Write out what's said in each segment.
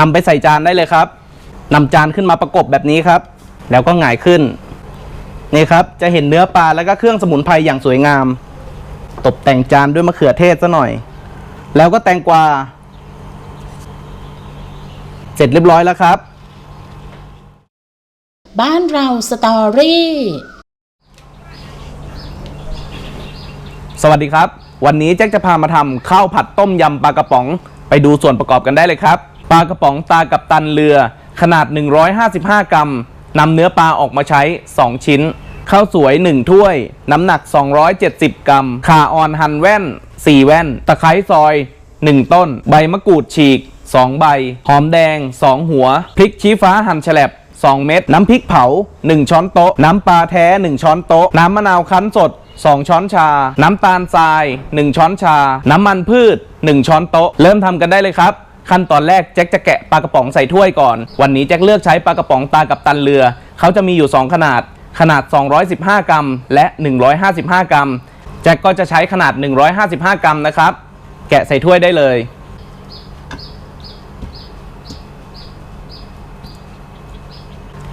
นำไปใส่จานได้เลยครับนำจานขึ้นมาประกบแบบนี้ครับ แล้วก็หงายขึ้น นี่ครับ จะเห็นเนื้อปลาแล้วก็เครื่องสมุนไพรอย่างสวยงามตกแต่งจานด้วยมะเขือเทศซะหน่อย แล้วก็แตงกวา เสร็จเรียบร้อยแล้วครับ บ้านเราสตอรี่สวัสดีครับ วันนี้แจ็คจะพามาทำข้าวผัดต้มยำปลากระป๋อง ไปดูส่วนประกอบกันได้เลยครับ ปลากระป๋องตากับตันเรือ ขนาด 155 กรัมนำเนื้อปลาออกมาใช้ 2 ชิ้น ข้าวสวย 1 ถ้วย น้ำหนัก 270 กรัมข่าออนหั่นแว่น 4 แว่น ตะไคร้ซอย 1 ต้น ใบมะกรูดฉีก 2 ใบ หอมแดง 2 หัว พริกชี้ฟ้าหั่นแฉลบ2 เม็ด น้ำพริกเผา 1 ช้อนโต๊ะ น้ำปลาแท้ 1 ช้อนโต๊ะ น้ำมะนาวคั้นสด 2 ช้อนชา น้ำตาลทราย 1 ช้อนชา น้ำมันพืช 1 ช้อนโต๊ะ เริ่มทำกันได้เลยครับ ขั้นตอนแรกแจ็คจะแกะปลากระป๋องใส่ถ้วยก่อน วันนี้แจ็คเลือกใช้ปลากระป๋องตากับตันเรือ เขาจะมีอยู่ 2 ขนาด ขนาด 215 กรัม และ 155 กรัม แจ็คก็จะใช้ขนาด 155 กรัมนะครับ แกะใส่ถ้วยได้เลย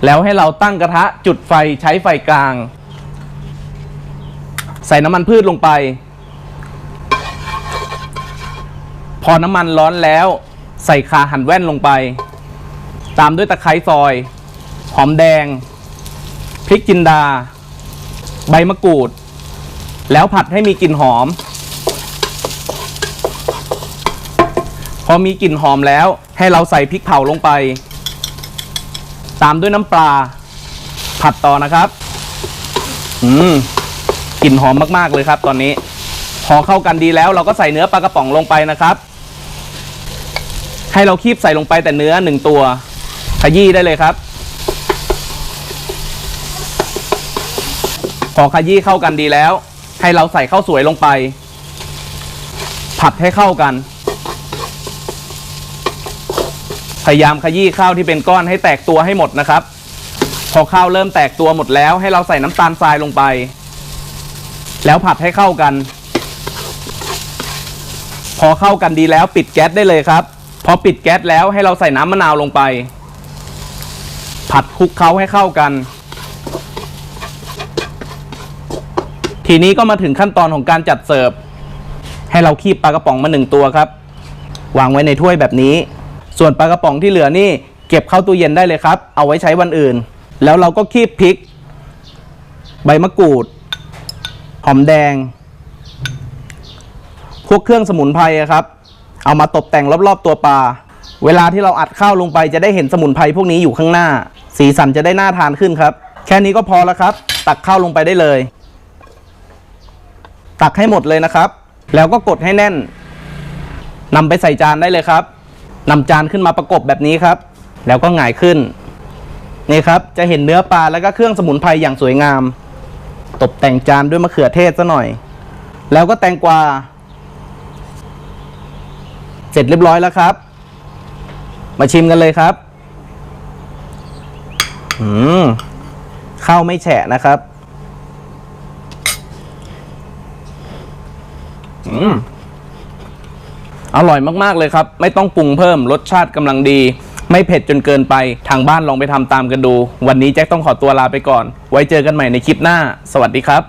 แล้วให้เราตั้งกระทะจุดไฟใช้ไฟกลาง ใส่น้ำมันพืชลงไป พอน้ำมันร้อนแล้ว ใส่คาหั่นแว่นลงไป ตามด้วยตะไคร้ซอย หอมแดง พริกจินดา ใบมะกรูด แล้วผัดให้มีกลิ่นหอม พอมีกลิ่นหอมแล้วให้เราใส่พริกเผาลงไป ตามด้วยน้ำปลา ผัดต่อนะครับ อืมกลิ่นหอมมากๆเลยครับ ตอนนี้พอเข้ากันดีแล้วเราก็ใส่เนื้อปลากระป๋องลงไปนะครับ ให้เราคีบใส่ลงไปแต่เนื้อหนึ่งตัว ขยี้ได้เลยครับ พอขยี้เข้ากันดีแล้ว ให้เราใส่ข้าวสวยลงไป ผัดให้เข้ากัน พยายามขยี้ข้าวที่เป็นก้อนให้แตกตัวให้หมดนะครับ พอข้าวเริ่มแตกตัวหมดแล้ว ให้เราใส่น้ำตาลทรายลงไป แล้วผัดให้เข้ากัน พอเข้ากันดีแล้วปิดแก๊สได้เลยครับ พอปิดแก๊สแล้วให้เราใส่น้ำมะนาวลงไป ผัดคลุกเคล้าให้เข้ากัน ทีนี้ก็มาถึงขั้นตอนของการจัดเสิร์ฟ ให้เราคีบปลากระป๋องมาหนึ่งตัวครับ วางไว้ในถ้วยแบบนี้ ส่วนปลากระป๋องที่เหลือนี่เก็บเข้าตู้เย็นได้เลยครับ เอาไว้ใช้วันอื่น แล้วเราก็คีบพริก ใบมะกรูด หอมแดง พวกเครื่องสมุนไพรครับ เอามาตกแต่งรอบๆตัวปลา เวลาที่เราอัดข้าวลงไปจะได้เห็นสมุนไพรพวกนี้อยู่ข้างหน้า สีสันจะได้น่าทานขึ้นครับ แค่นี้ก็พอแล้วครับ ตักข้าวลงไปได้เลย ตักให้หมดเลยนะครับ แล้วก็กดให้แน่นนำไปใส่จานได้เลยครับนำจานขึ้นมาประกบแบบนี้ครับ แล้วก็หงายขึ้นนี่ครับ จะเห็นเนื้อปลาแล้วก็เครื่องสมุนไพรอย่างสวยงามตกแต่งจานด้วยมะเขือเทศซะหน่อย แล้วก็แตงกวา เสร็จเรียบร้อยแล้วครับ มาชิมกันเลยครับ อืมข้าวไม่แฉะนะครับ อืมอร่อยมาก ๆ เลยครับ ไม่ต้องปรุงเพิ่มรสชาติกำลังดี ไม่เผ็ดจนเกินไปทางบ้านลองไปทำตามกันดู วันนี้แจ็คต้องขอตัวลาไปก่อน ไว้เจอกันใหม่ในคลิปหน้า สวัสดีครับ